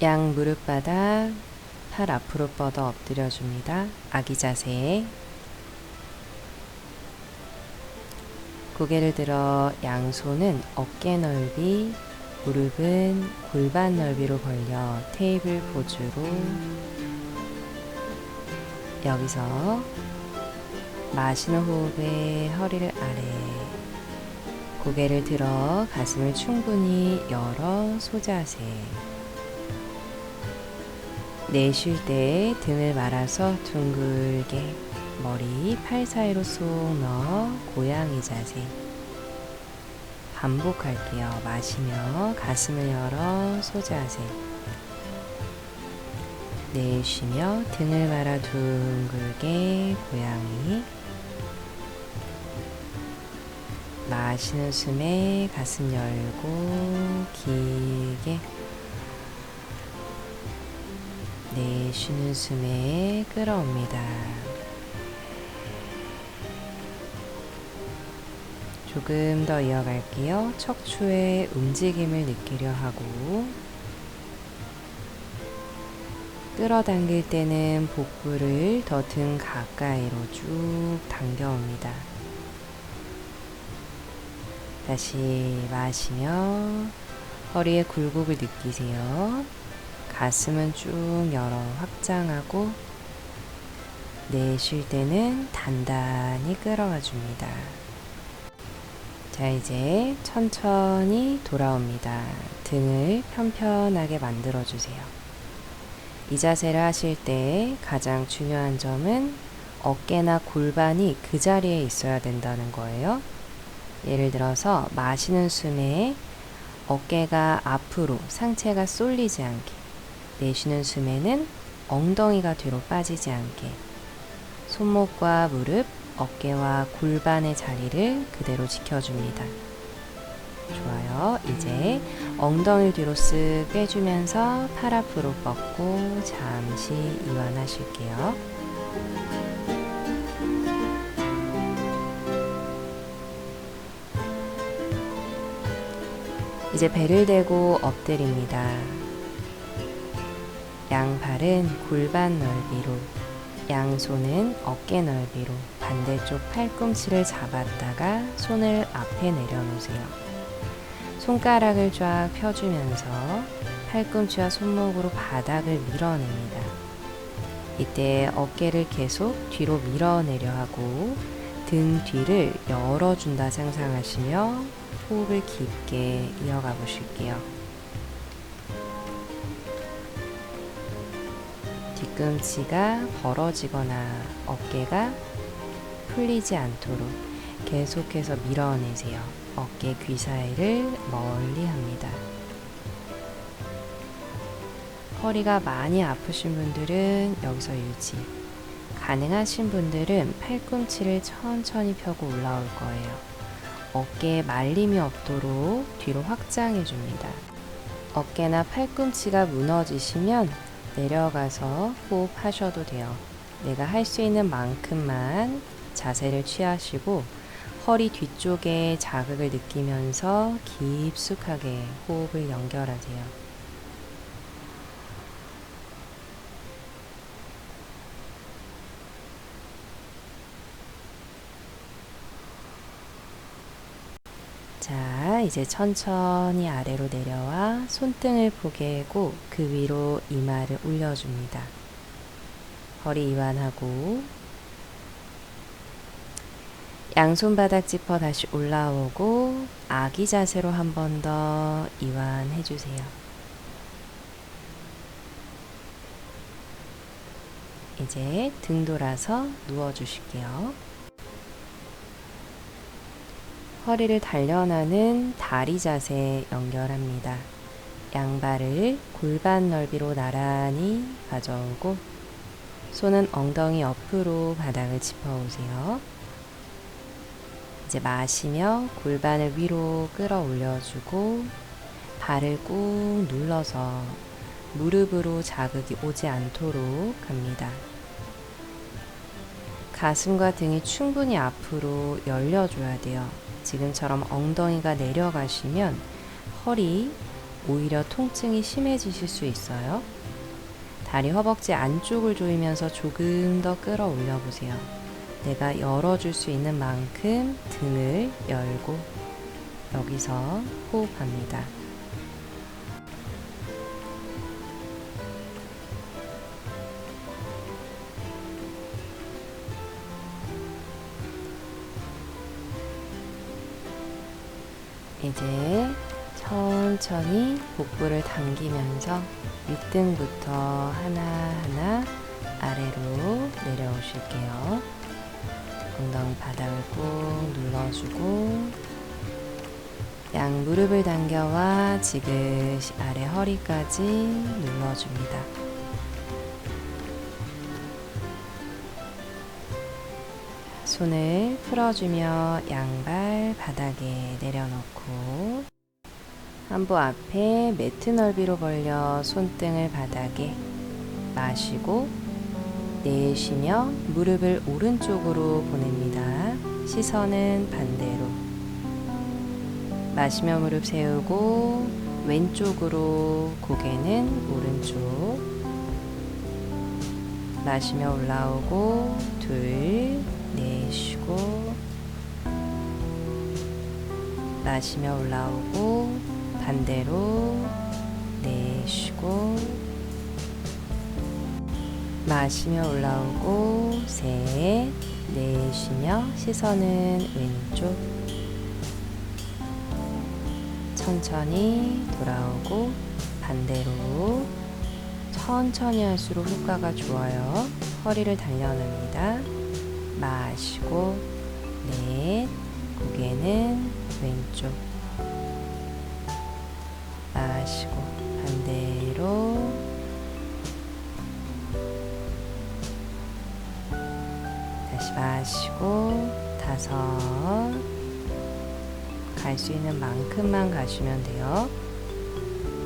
양 무릎 바닥, 팔 앞으로 뻗어 엎드려 줍니다. 아기 자세. 고개를 들어 양손은 어깨 넓이, 무릎은 골반 넓이로 벌려 테이블 포즈로 여기서 마시는 호흡에 허리를 아래 고개를 들어 가슴을 충분히 열어 소자세 내쉴 때 등을 말아서 둥글게 머리 팔 사이로 쏙 넣어 고양이 자세. 반복할게요. 마시며 가슴을 열어 소자세. 내쉬며 등을 말아 둥글게 고양이. 마시는 숨에 가슴 열고 길게 내쉬는 숨에 끌어옵니다. 조금 더 이어갈게요. 척추의 움직임을 느끼려 하고 끌어당길 때는 복부를 더 등 가까이로 쭉 당겨옵니다. 다시 마시며 허리의 굴곡을 느끼세요. 가슴은 쭉 열어 확장하고 내쉴 때는 단단히 끌어와 줍니다. 자, 이제 천천히 돌아옵니다. 등을 편편하게 만들어 주세요. 이 자세를 하실 때 가장 중요한 점은 어깨나 골반이 그 자리에 있어야 된다는 거예요. 예를 들어서 마시는 숨에 어깨가 앞으로 상체가 쏠리지 않게 내쉬는 숨에는 엉덩이가 뒤로 빠지지 않게 손목과 무릎, 어깨와 골반의 자리를 그대로 지켜줍니다. 좋아요. 이제 엉덩이 뒤로 쓱 빼주면서 팔 앞으로 뻗고 잠시 이완하실게요. 이제 배를 대고 엎드립니다. 양발은 골반 넓이로, 양손은 어깨 넓이로 반대쪽 팔꿈치를 잡았다가 손을 앞에 내려놓으세요. 손가락을 쫙 펴주면서 팔꿈치와 손목으로 바닥을 밀어냅니다. 이때 어깨를 계속 뒤로 밀어내려 하고 등 뒤를 열어준다 상상하시며 호흡을 깊게 이어가 보실게요. 뒤꿈치가 벌어지거나 어깨가 풀리지 않도록 계속해서 밀어내세요. 어깨 귀 사이를 멀리 합니다. 허리가 많이 아프신 분들은 여기서 유지. 가능하신 분들은 팔꿈치를 천천히 펴고 올라올 거예요. 어깨에 말림이 없도록 뒤로 확장해 줍니다. 어깨나 팔꿈치가 무너지시면 내려가서 호흡하셔도 돼요. 내가 할 수 있는 만큼만 자세를 취하시고 허리 뒤쪽에 자극을 느끼면서 깊숙하게 호흡을 연결하세요. 자, 이제 천천히 아래로 내려와 손등을 포개고 그 위로 이마를 올려줍니다. 허리 이완하고 양손 바닥 짚어 다시 올라오고 아기 자세로 한 번 더 이완해 주세요. 이제 등 돌아서 누워 주실게요. 허리를 단련하는 다리 자세 연결합니다. 양발을 골반 넓이로 나란히 가져오고 손은 엉덩이 옆으로 바닥을 짚어오세요. 이제 마시며 골반을 위로 끌어올려주고 발을 꾹 눌러서 무릎으로 자극이 오지 않도록 합니다. 가슴과 등이 충분히 앞으로 열려줘야 돼요. 지금처럼 엉덩이가 내려가시면 허리, 오히려 통증이 심해지실 수 있어요. 다리 허벅지 안쪽을 조이면서 조금 더 끌어올려 보세요. 내가 열어줄 수 있는 만큼 등을 열고 여기서 호흡합니다. 이제 천천히 복부를 당기면서 윗등부터 하나하나 아래로 내려오실게요. 엉덩이 바닥을 꾹 눌러주고 양 무릎을 당겨와 지그시 아래 허리까지 눌러줍니다. 손을 풀어주며 양발 바닥에 내려놓고 한부 앞에 매트 넓이로 벌려 손등을 바닥에 마시고 내쉬며 무릎을 오른쪽으로 보냅니다. 시선은 반대로 마시며 무릎 세우고 왼쪽으로 고개는 오른쪽 마시며 올라오고 둘 내쉬고 마시며 올라오고 반대로 내쉬고 마시며 올라오고 셋 내쉬며 시선은 왼쪽 천천히 돌아오고 반대로 천천히 할수록 효과가 좋아요. 허리를 단련합니다. 마시고 넷 고개는 왼쪽. 마시고 반대로. 다시 마시고 다섯. 갈 수 있는 만큼만 가시면 돼요.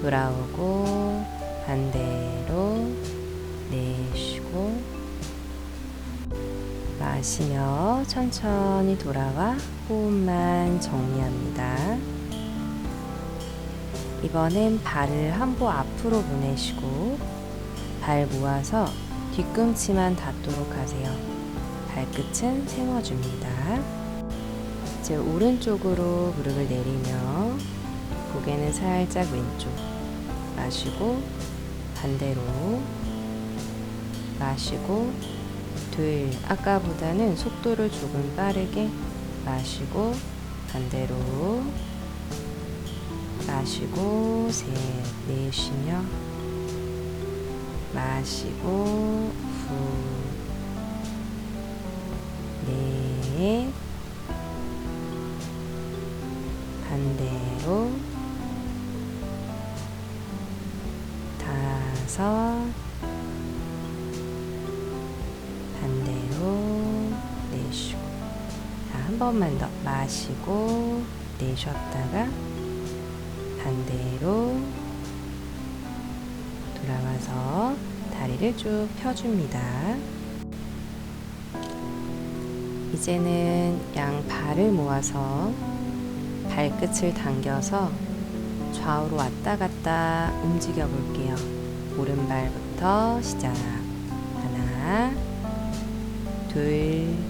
돌아오고 반대로. 내 마시며 천천히 돌아와 호흡만 정리합니다. 이번엔 발을 한 보 앞으로 보내시고 발 모아서 뒤꿈치만 닿도록 하세요. 발끝은 세워줍니다. 이제 오른쪽으로 무릎을 내리며 고개는 살짝 왼쪽 마시고 반대로 마시고 둘 아까보다는 속도를 조금 빠르게 마시고 반대로 마시고 셋 내쉬며 마시고 후넷 반대로 다섯 번만 더 마시고 내쉬었다가 반대로 돌아와서 다리를 쭉 펴줍니다. 이제는 양 발을 모아서 발끝을 당겨서 좌우로 왔다 갔다 움직여 볼게요. 오른발부터 시작. 하나, 둘,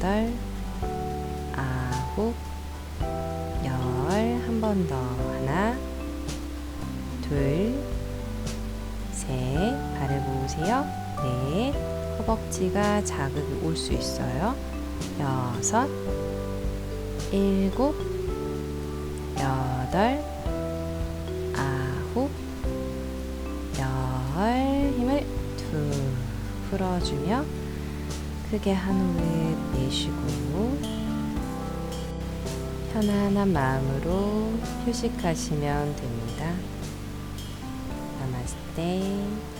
여덟, 아홉, 열, 한 번 더. 하나, 둘, 셋, 발을 모으세요. 넷, 허벅지가 자극이 올 수 있어요. 여섯, 일곱, 여덟, 아홉, 열, 힘을 툭 풀어주며 크게 한 호흡 내쉬고 편안한 마음으로 휴식하시면 됩니다. 나마스테.